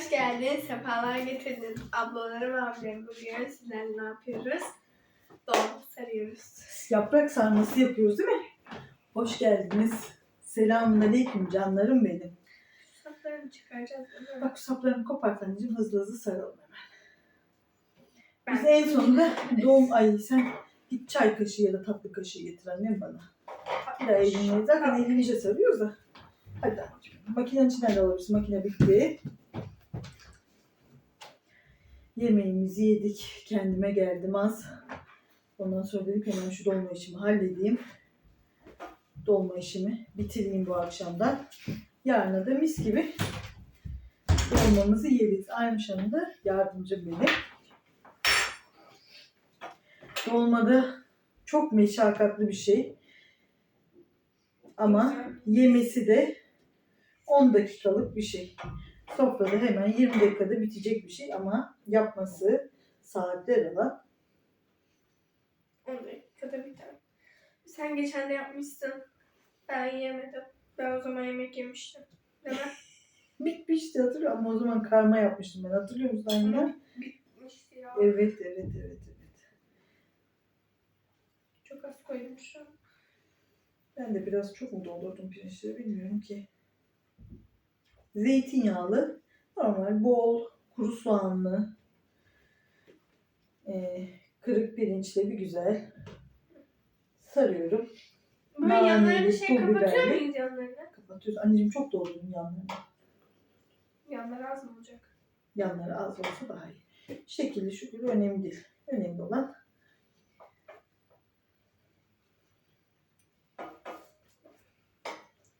Hoş geldin, sefalar getirdin. Ablalarım, abilerim bugün sizlerle ne yapıyoruz? Dolma sarıyoruz. Yaprak sarması yapıyoruz değil mi? Hoş geldiniz. Selamünaleyküm canlarım benim. Saplarını çıkaracağız değil mi? Bak saplarını kopart anneciğim hızlı hızlı saralım hemen. Biz Ben- en sonunda doğum ayı sen git çay kaşığı ya da tatlı kaşığı getir annem bana. Bir daha elimle zaten elimizle sarıyoruz da. Hadi anneciğim. Makinenin içinden de alırız. Makine bitti. Yemeğimizi yedik. Kendime geldim az. Ondan sonra dedik hemen şu dolma işimi halledeyim. Dolma işimi bitireyim bu akşamdan. Yarına da mis gibi dolmamızı yeriz. Aymış Hanım da yardımcı benim. Dolmada çok meşakkatli bir şey. Ama yemesi de 10 dakikalık bir şey. Sofrada hemen 20 dakikada bitecek bir şey ama yapması saatler alan. 10 dakikada biter. Sen geçen de yapmışsın. Ben yemedim. Ben o zaman yemek yemiştim. Değil mi? Bitmişti hatırlıyor ama o zaman karma yapmıştım ben. Hatırlıyor musun anne? Bitmişti ya. Evet, evet, evet, evet. Çok az koymuşum. Ben de biraz çok mu doldurdum pirinçleri bilmiyorum ki. Zeytinyağlı, normal bol, kuru soğanlı, e, kırık pirinçle bir güzel sarıyorum. Böyle Naneli, yanlarını şey pul kapatıyor biberli. muyuz yanlarını? Kapatıyoruz. Anneciğim çok doldurdum yanlarını. Yanlar az mı olacak? Yanları az olsa daha iyi. Şekilli şükür önemli değil. Önemli olan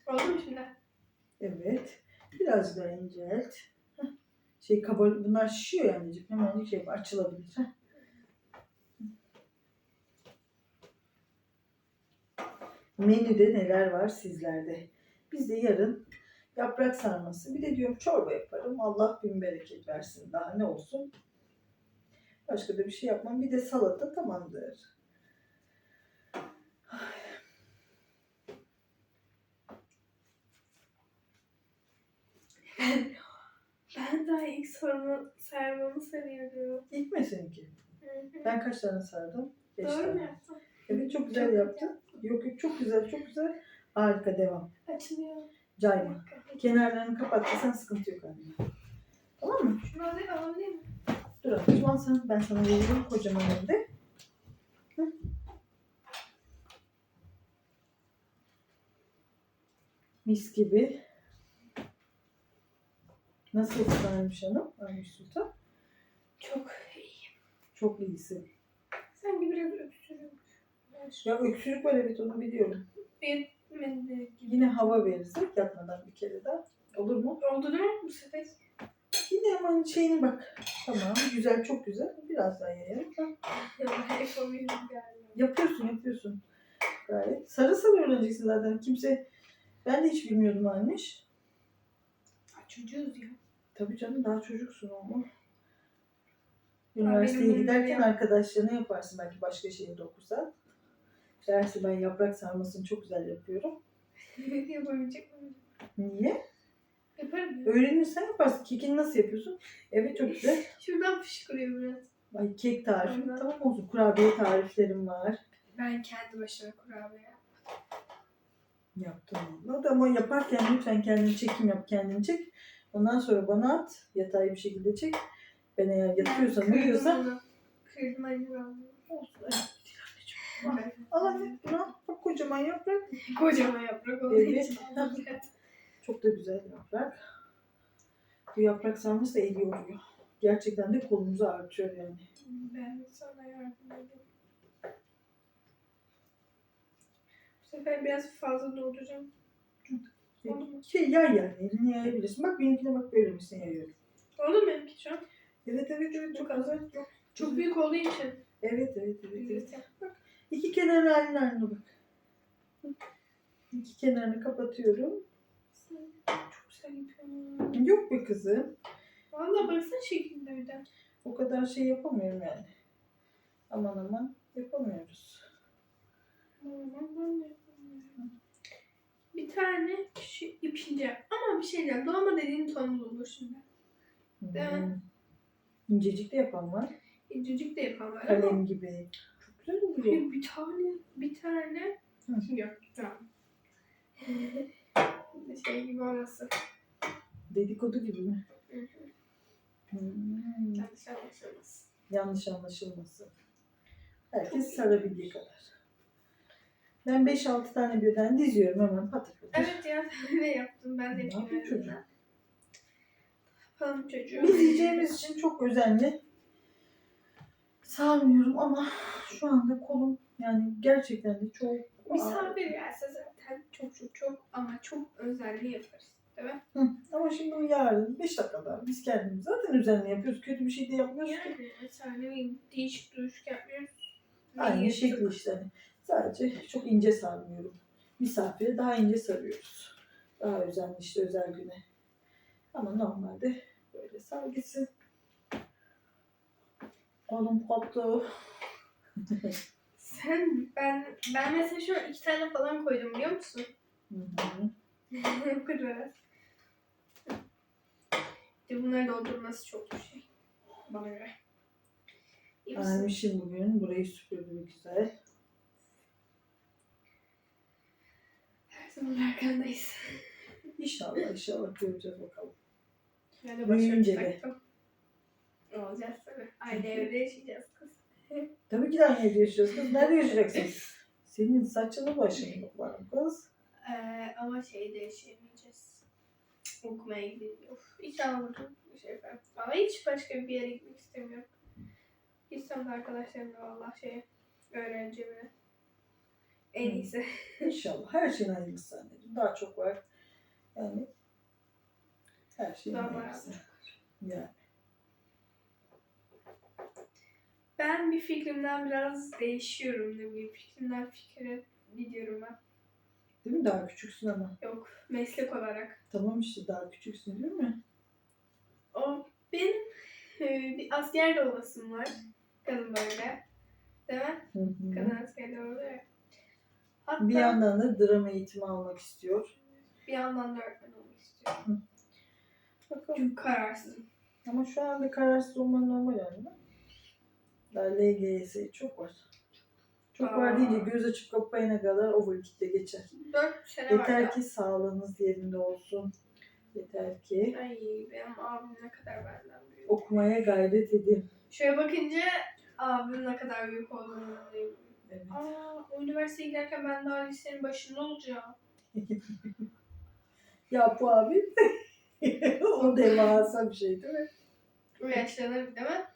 Oldu mu şimdi? evet. Biraz daha incelt. Şey kabar bunlar şişiyor ya anneciğim. Hemen şey açılabilir. Menüde neler var sizlerde? Biz de yarın yaprak sarması. Bir de diyorum çorba yaparım. Allah bin bereket versin. Daha ne olsun? Başka da bir şey yapmam. Bir de salata tamamdır. Ben sorma, sarmamı sarıyordum. İlk mi seninki? Ben kaç tane sardım? Beş Doğru mu tane. yaptım? Evet çok güzel yaptın. Yok yok çok güzel çok güzel. Harika devam. Açılıyor. Cayma. Kenarlarını kapattıysan sıkıntı yok anne. Tamam mı? Şunu alayım, alabilir miyim? Dur al sen, ben sana veririm kocaman evde. Mis gibi. Nasıl Aymış Hanım? Aymış Sultan. Çok iyi. Çok iyisin. Sanki biraz öksürüyorum. Ya öksürük var evet onu biliyorum. Gibi. Yine hava verirsek yatmadan bir kere daha. Olur mu? Oldu değil mi bu sefer? Yine hemen şeyine bak. Tamam güzel çok güzel. Biraz daha yayalım. Ha, Yapamıyorum galiba. Yapıyorsun yapıyorsun. Gayet. Sarı sarı öğreneceksin zaten. Kimse ben de hiç bilmiyordum. Aa, Çocuğuz ya. Tabii canım daha çocuksun ama. Üniversiteye giderken arkadaşlarına yaparsın belki başka şehirde okursan. Dersi ben yaprak sarmasını çok güzel yapıyorum. Yapabilecek miyim? Niye? Yaparım ya. Öğrenirsen yaparsın. Kekini nasıl yapıyorsun? Evet çok güzel. Şuradan fışkırıyor biraz. Ay kek tarifi Ondan. tamam olsun. Kurabiye tariflerim var. Ben kendi başıma kurabiye yaptım. Yaptım valla da ama yaparken lütfen kendini çekim yap kendini çek. Ondan sonra bana at. Yatay bir şekilde çek. Ben eğer yatıyorsam Kırdım uyuyorsam. Kırdım olsun. Evet. Al anne bunu al. Bak kocaman yaprak. Kocaman yaprak olduğu Evet. Çok da güzel yaprak. Bu yaprak sarması da eli yoruyor. Gerçekten de kolumuzu artıyor yani. Ben sana yardım edeyim. Bu sefer biraz fazla dolduracağım. Şey yay yani elini yayabilirsin. Bak benimkine bak böyle misin yayıyorum. Oldu mu benimki şu an? Evet evet evet çok güzel. Çok, Çok büyük olduğu için. Evet evet evet. evet. Güzel. İki kenarı aynı aynı bak. İki kenarını kapatıyorum. Çok güzel yapıyorum. Yok be kızım. Valla baksana şekilde bir de. O kadar şey yapamıyorum yani. Aman aman yapamıyoruz. Aman ben de. Bir tane şu ipince ama bir şey diyeceğim. Dolma dediğin tonlu olur şimdi. Değil mi? Hmm. İncecik de yapan var. İncecik de yapan var ama Kalem gibi. Çok güzel oluyor. bir, bir tane bir tane Hı. yok tamam. şey gibi olmasın. Dedikodu gibi mi? Hı hı. Hmm. Yanlış anlaşılmasın. Yanlış anlaşılması. Herkes sarabildiği kadar. Ben 5-6 tane birden diziyorum hemen patır patır. Evet ya ne yaptım ben de Ne yapayım bilmiyorum. çocuğum? Yapalım çocuğum. Biz yiyeceğimiz için çok özenli sarmıyorum ama şu anda kolum yani gerçekten de çok Misafir gelse zaten çok çok çok ama çok özelliği yaparız. Değil mi? Hı. Ama şimdi bu yarın 5 dakikada biz kendimiz zaten özenli yapıyoruz. Kötü bir şey de yapmıyoruz ki. Yani mesela ne bileyim değişik duruşuk yapmıyoruz. Aynı şekli yapıyoruz? işte. Sadece çok ince sarmıyorum. Misafire daha ince sarıyoruz. Daha özenli işte özel güne. Ama normalde böyle sar gitsin. Kolum koptu. Sen ben ben mesela şu iki tane falan koydum biliyor musun? Hı hı. Kadar. De bunları doldurması çok bir şey. Bana göre. Ermişim bugün. Burayı süpürdü bir güzel. Zaman arkandayız. İnşallah inşallah göreceğiz bakalım. Ben de Büyüyünce de. başlayacaktım. Olacağız tabii. Aynı evde yaşayacağız kız. Tabii ki de aynı evde yaşıyoruz kız. Nerede yaşayacaksın? Senin saçını başını var kız. Ee, ama şeyde yaşayamayacağız. Okumaya gidince. Of, burada bir şey yaparım. Ama hiç başka bir yere gitmek istemiyorum. Gitsem de arkadaşlarımla valla şey öğrenci evine. En iyisi. İnşallah. Her şeyin hayırlısı anneciğim. Daha çok var. Yani her şeyin Daha hayırlısı. Yani. Ben bir fikrimden biraz değişiyorum. Ne bileyim fikrimden fikre gidiyorum ben. Değil mi? Daha küçüksün ama. Yok meslek olarak. Tamam işte daha küçüksün değil mi? O benim e, bir asker de olasım var. Kadın böyle. Değil mi? Hı hı. Kadın asker de oluyor. Hatta Bir yandan da drama eğitimi almak istiyor. bir yandan da öğretmen olmak istiyorum. Bakalım. Çünkü kararsızım. Ama şu anda kararsız olman normal yani. Daha LGS çok var. Çok var Aa. deyince göz açıp kapayana kadar o vakitte geçer. Dört sene var Yeter ya. ki sağlığınız yerinde olsun. Yeter ki Ay benim abim ne kadar benden büyük. okumaya gayret edin. Şöyle bakınca abim ne kadar büyük olduğunu anlıyorum. Evet. Aa, o üniversiteye giderken ben daha lisenin başında olacağım. Ya bu abi o devasa bir şey değil mi? O yaşlanır değil mi?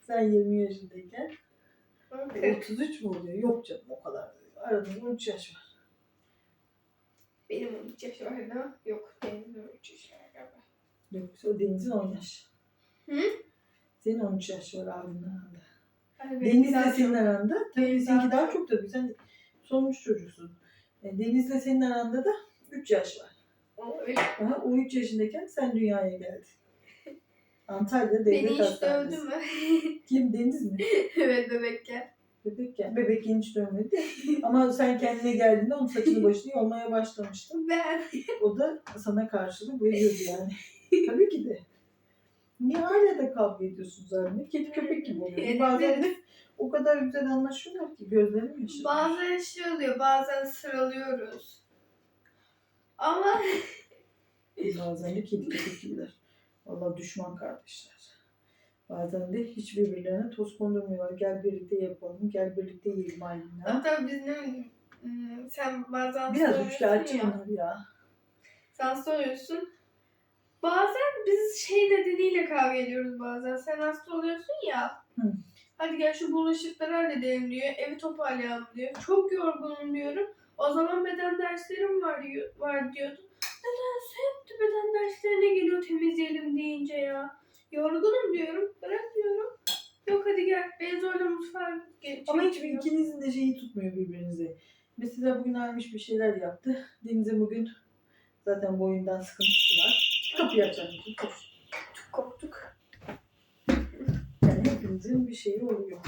Sen 20 yaşındayken Bakın. 33 mü oluyor? Yok canım o kadar. Arada 13 yaş var. Benim 13 yaş var değil mi? Yok. Benim de 13 yaş var galiba. Yoksa o Deniz'in 10 yaş. Hı? Senin 13 yaş var abinin aranda. Hani Deniz'le senin aranda. Tabii seninki daha çok- tabii. Sen sonuncu çocuksun. Yani Deniz'le senin aranda da 3 yaş var. O öyle. Aha, o 3 yaşındayken sen dünyaya geldin. Antalya'da devlet Beni hiç hastanesi. dövdü mü? Kim Deniz mi? evet bebekken. Bebekken. Bebekken hiç dövmedi. Ama sen kendine geldiğinde onun saçını başını yolmaya başlamıştın. Ben. O da sana karşılık veriyordu yani. Tabii ki de. Niye hala da kavga ediyorsunuz abi? Kedi köpek gibi oluyor. Bazen de o kadar güzel anlaşıyorlar ki gözlerim yaşarıyor. Bazen şey oluyor, bazen sıralıyoruz. Ama Bazen de kedi köpek gibiler. Valla düşman kardeşler. Bazen de hiç birbirlerine toz kondurmuyorlar. Gel birlikte yapalım, gel birlikte yiyelim aynı. hatta biz ne hmm, sen bazen Biraz soruyorsun ya. bunlar ya. Sen soruyorsun. Bazen biz şey nedeniyle kavga ediyoruz bazen. Sen hasta oluyorsun ya. Hı. Hadi gel şu bulaşıkları halledelim diyor. Evi toparlayalım diyor. Çok yorgunum diyorum. O zaman beden derslerim var, diyor, var diyordu. Nedense hep de beden derslerine geliyor temizleyelim deyince ya. Yorgunum diyorum. Bırak diyorum. Yok hadi gel. Beni zorla mutfağa geç. Ama hiçbir ikinizin de şeyi tutmuyor birbirinizi. Mesela bugün Ermiş bir şeyler yaptı. Deniz'e bugün zaten boyundan sıkıntısı var. Kapıyı açalım. Koş. Çok korktuk. Yani hepimizin bir şeyi oluyor.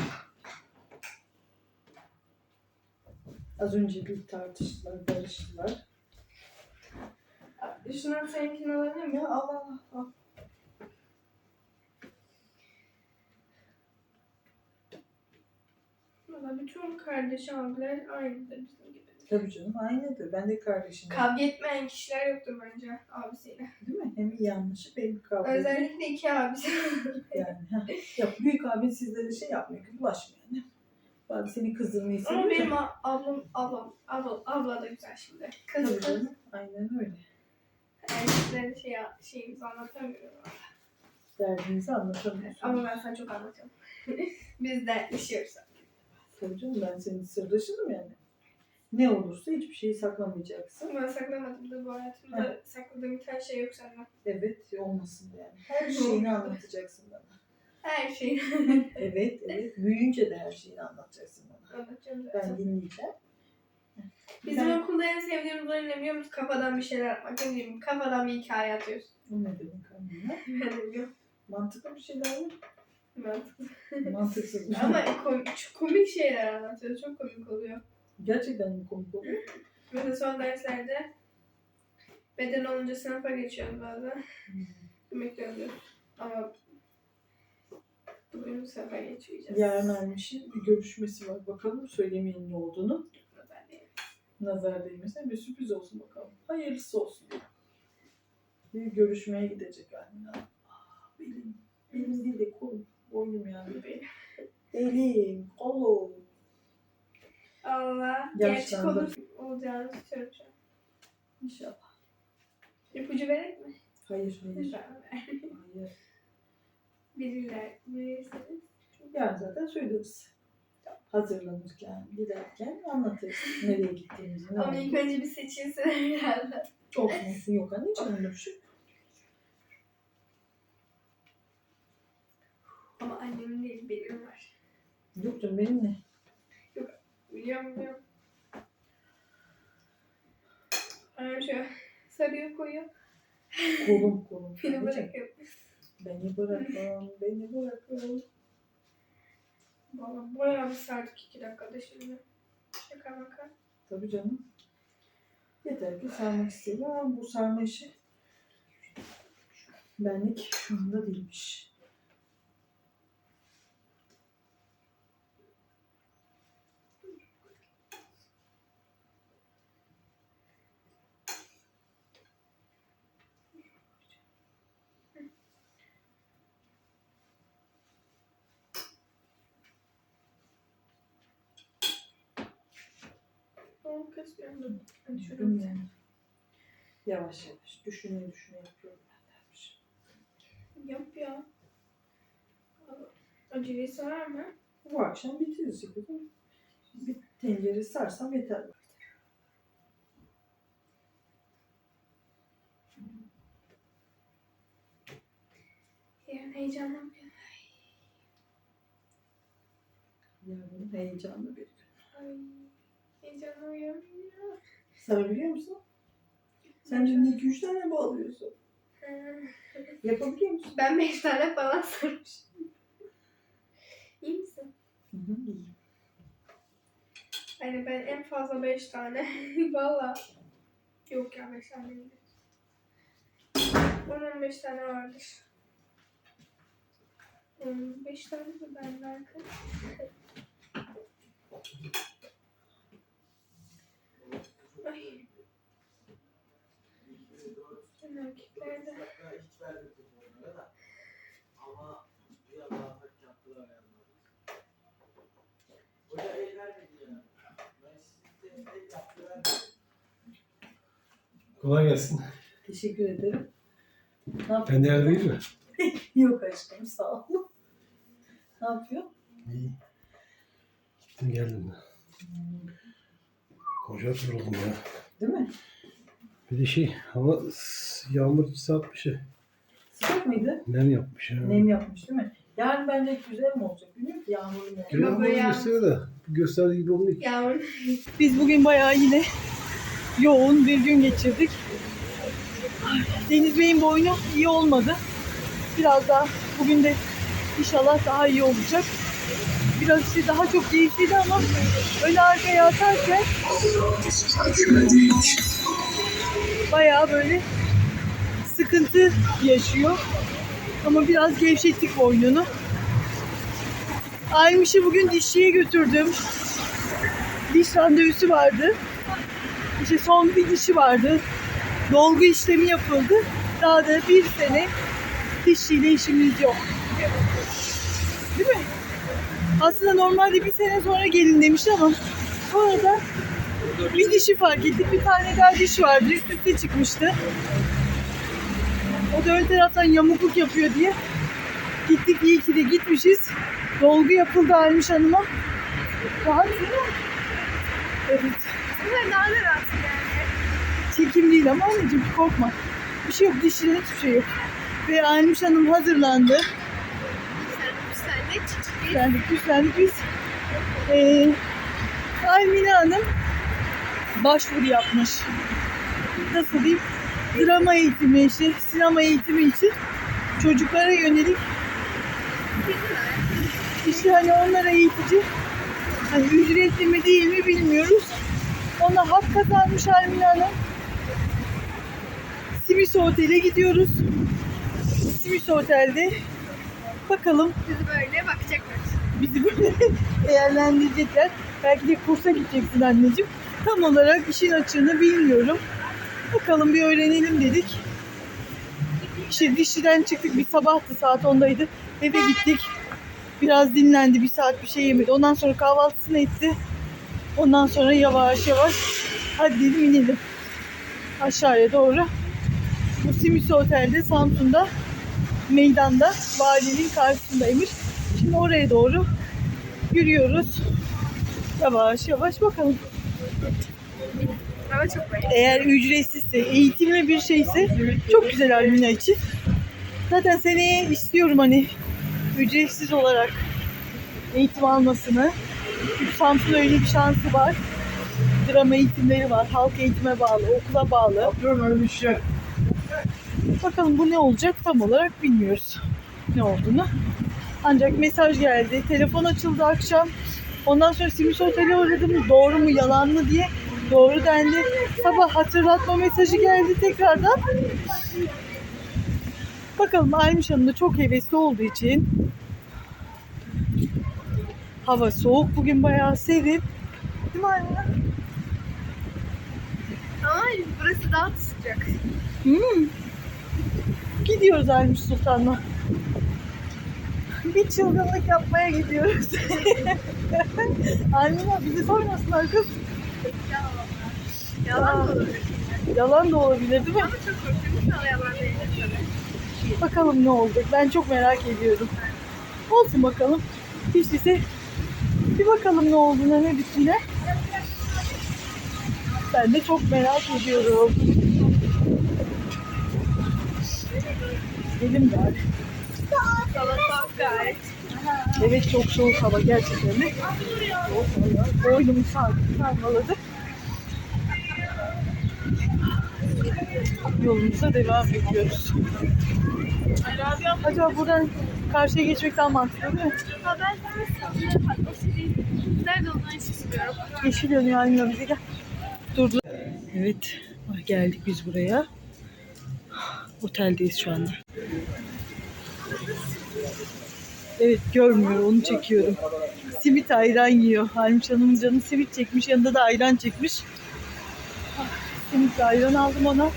Az önce bir tartıştılar, barıştılar. Şundan seninkini alabilir miyim? Al al al. Valla bütün kardeş abiler aynıdır bizim gibi. Tabii canım aynıdır. Ben de kardeşim. Kavga etmeyen kişiler yoktur bence abisiyle. Değil mi? Hem iyi anlaşıp hem kavga ediyor. Özellikle iki abisi. Yani. heh. ya büyük abin sizlere şey yapmıyor ki bulaşmıyor. Yani. Bari seni kızdırmayı seviyor. Ama benim a- ablam, ablam, abla, abla da güzel şimdi. Kız Tabii kız. canım. Aynen öyle. Erkeklerin şey, şeyimizi anlatamıyorum. Derdinizi anlatamıyorsun. Ama ben sana çok anlatıyorum. Biz dertleşiyoruz. Tabii canım ben senin sırdaşınım yani. Ne olursa hiçbir şeyi saklamayacaksın. Ben saklamadım da bu hayatımda sakladığım bir tane şey yok senden. Evet olmasın yani. Her şeyini anlatacaksın bana. Her şeyi Evet evet. Büyüyünce de her şeyini anlatacaksın bana. anlatacağım Ben zaten. dinleyeceğim. Bizim Ben- okulda en sevdiğimiz oyun ne biliyor musun? Kafadan bir şeyler yapmak. Ne bileyim kafadan bir hikaye atıyorsun. Bu ne demek? Ben biliyorum. Mantıklı bir şeyler mi? Mantıklı. Mantıksız. Ama komik, komik şeyler anlatıyor. Çok komik oluyor. Gerçekten mi komik oluyor? Mesela son derslerde beden olunca sınıfa geçiyoruz bazen. Hmm. Yemek yiyoruz. Ama bugün sınıfa geçmeyeceğiz. Yarın Ermiş'in bir görüşmesi var. Bakalım söylemeyin ne olduğunu. Nazar değil. Nazar değmesin. Bir sürpriz olsun bakalım. Hayırlısı olsun. Bir görüşmeye gidecek anne. Ah, benim. Benim değil de kolum. Boynum yani. Benim. Elim, kolum. Allah gerçek Yaşlandım. olur olacağını şu an. İnşallah. İpucu verek mi? Hayır, hayır. Lütfen. Hayır. Bilirler. Bilirseniz. Yarın zaten söyleriz. Hazırlanırken, giderken anlatırız. Nereye gittiğimizi. Ama ilk önce bir seçilsin herhalde. Olsun olsun yok anneciğim öyle bir şey. yok. Ama annemin değil benim var. Yok canım benim ne? Biliyorum biliyorum. Annem şöyle sarıyor koyuyor. Kolum kolum. Beni bırakıyor. Beni bırakın, beni bırakın. Valla bayağı bir sardık iki dakikada şimdi. Şaka maka. Tabii canım. Yeter ki sarmak istedim ama bu sarma işi benlik şu anda değilmiş. Hadi şunu Bilmiyorum yani. Yavaş yavaş düşüne düşüne yapıyorum ben dermiş. yap ya. Aceleyi sever mi? Bu akşam bitiririz. Bir tencere sarsam yeter. Yani heyecanlanmıyorum. Yarın heyecanlı bir gün. Ay. Heyecanlanmıyorum ya. Sarabiliyor musun? Sen şimdi iki üç tane bağlıyorsun. Yapabiliyor musun? Ben beş tane falan sarmışım. İyi misin? Hı. Hani ben en fazla beş tane. Valla. Yok ya beş tane değil. 10-15 tane vardır. 15 tane mi bende arkadaş? Ay. Ben erkeklerde. Ama bir Allah hak yaptılar yani. Hoca el vermedi ya. Ben size el yaptı vermedi. Kolay gelsin. Teşekkür ederim. Ne yapıyorsun? Ben değer değil mi? Yok aşkım sağ ol. Ne yapıyor? İyi. Gittim geldim. Koca yoruldum ya. Değil mi? Bir de şey hava yağmur saat bir şey. Sıcak mıydı? Nem yapmış ya. Nem yapmış değil mi? Yarın bence güzel mi olacak bilmiyorum ki yağmurlu mu ya. gösteriyor da gösterdiği gibi olmuyor ki. Yağmur. Biz bugün bayağı yine yoğun bir gün geçirdik. Deniz Bey'in boynu iyi olmadı. Biraz daha bugün de inşallah daha iyi olacak. Biraz işte daha çok keyifliydi ama öyle arkaya atarken bayağı böyle sıkıntı yaşıyor. Ama biraz gevşettik boynunu. Aymış'ı bugün dişçiye götürdüm. Diş randevusu vardı. İşte son bir dişi vardı. Dolgu işlemi yapıldı. Daha da bir sene dişçiyle işimiz yok. Değil mi? Aslında normalde bir sene sonra gelin demişti ama sonra da bir dişi fark ettik. Bir tane daha diş vardı. Üst üste çıkmıştı. O da ön taraftan yamukluk yapıyor diye. Gittik iyi ki de gitmişiz. Dolgu yapıldı Aymış Hanım'a. Rahat değil mi? Evet. Bunlar daha da rahat yani. Çekim değil ama anneciğim korkma. Bir şey yok. Dişinde hiçbir şey yok. Ve Aymış Hanım hazırlandı. De çiçek. Güçlendik, güçlendik biz. Ee, Almine Hanım başvuru yapmış. Nasıl diyeyim? Drama eğitimi, işte, sinema eğitimi için çocuklara yönelik işte hani onlara eğitici hani ücretli mi değil mi bilmiyoruz. Ona hak kazanmış Almine Hanım. Simis Otel'e gidiyoruz. Simis Otel'de bakalım Bizi böyle bakacaklar. bizi böyle değerlendirecekler. Belki de kursa gideceksin anneciğim. Tam olarak işin açığını bilmiyorum. Bakalım bir öğrenelim dedik. İşte dişçiden çıktık bir sabahtı saat 10'daydı. Eve gittik. Biraz dinlendi bir saat bir şey yemedi. Ondan sonra kahvaltısını etti. Ondan sonra yavaş yavaş hadi dedim inelim. Aşağıya doğru. Bu Simis Otel'de Samsun'da meydanda valinin karşısındaymış. Şimdi oraya doğru yürüyoruz. Yavaş yavaş bakalım. Ama çok böyle. Eğer ücretsizse, eğitimli bir şeyse çok güzel Almina için. Zaten seneye istiyorum hani ücretsiz olarak eğitim almasını. Çünkü öyle bir şansı var. Drama eğitimleri var. Halk eğitime bağlı, okula bağlı. Yapıyorum öyle bir şey. Bakalım bu ne olacak tam olarak bilmiyoruz ne olduğunu. Ancak mesaj geldi. Telefon açıldı akşam. Ondan sonra Simiş Otel'e uğradım. Doğru mu yalan mı diye. Doğru dendi. Sabah hatırlatma mesajı geldi tekrardan. Bakalım Aymış Hanım da çok hevesli olduğu için hava soğuk bugün bayağı serin. Değil mi anne? Ama burası daha sıcak. Hmm. Gidiyoruz Aymış Sultan'la. Bir çılgınlık yapmaya gidiyoruz. Almina bizi sormasınlar kız. Yalan mı olur? Yalan da olabilir değil mi? Ama çok korkuyorum. Şu an yalan değil. Bakalım ne olacak. Ben çok merak ediyorum. Olsun bakalım. Hiç değilse bir bakalım ne olduğuna ne bittiğine. Ben de çok merak ediyorum. Soğuk gayet. Evet çok soğuk hava gerçekten de. Boynumu sarmaladı. Yolumuza devam ediyoruz. Acaba buradan karşıya geçmek daha mantıklı değil mi? Ben sizin nerede olduğunu hiç istiyorum. Yeşil yanıyor aynı bize gel. Durdu. Evet geldik biz buraya. Oteldeyiz şu anda. Evet görmüyor onu çekiyorum. Simit ayran yiyor. Halmiş Hanım'ın canı simit çekmiş yanında da ayran çekmiş. Simit ayran aldım ona.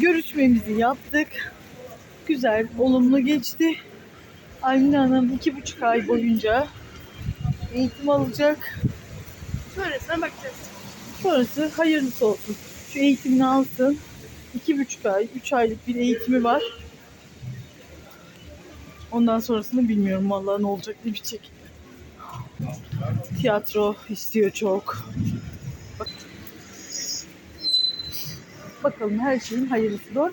Görüşmemizi yaptık. Güzel, olumlu geçti. Almine Hanım iki buçuk ay boyunca eğitim alacak. Sonrasına bakacağız. Sonrası hayırlısı olsun. Şu eğitimini alsın. İki buçuk ay, üç aylık bir eğitimi var. Ondan sonrasını bilmiyorum vallahi ne olacak ne bitecek. Tiyatro istiyor çok. Bak. Bakalım her şeyin hayırlısı doğru?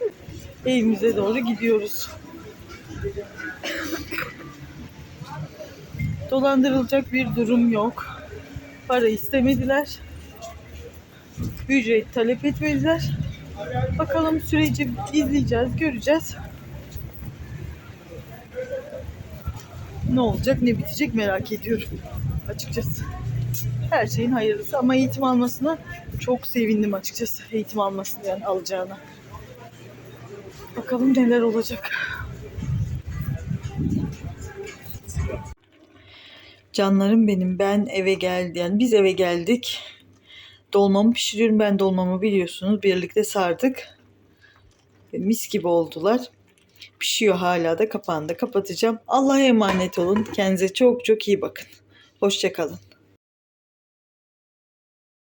Evimize doğru gidiyoruz. Dolandırılacak bir durum yok. Para istemediler ücret talep etmediler. Bakalım süreci izleyeceğiz, göreceğiz. Ne olacak, ne bitecek merak ediyorum açıkçası. Her şeyin hayırlısı ama eğitim almasına çok sevindim açıkçası. Eğitim almasını yani alacağına. Bakalım neler olacak. Canlarım benim ben eve geldi yani biz eve geldik. Dolmamı pişiriyorum ben dolmamı biliyorsunuz birlikte sardık. Mis gibi oldular. Pişiyor hala da kapağını da kapatacağım. Allah'a emanet olun. Kendinize çok çok iyi bakın. Hoşçakalın.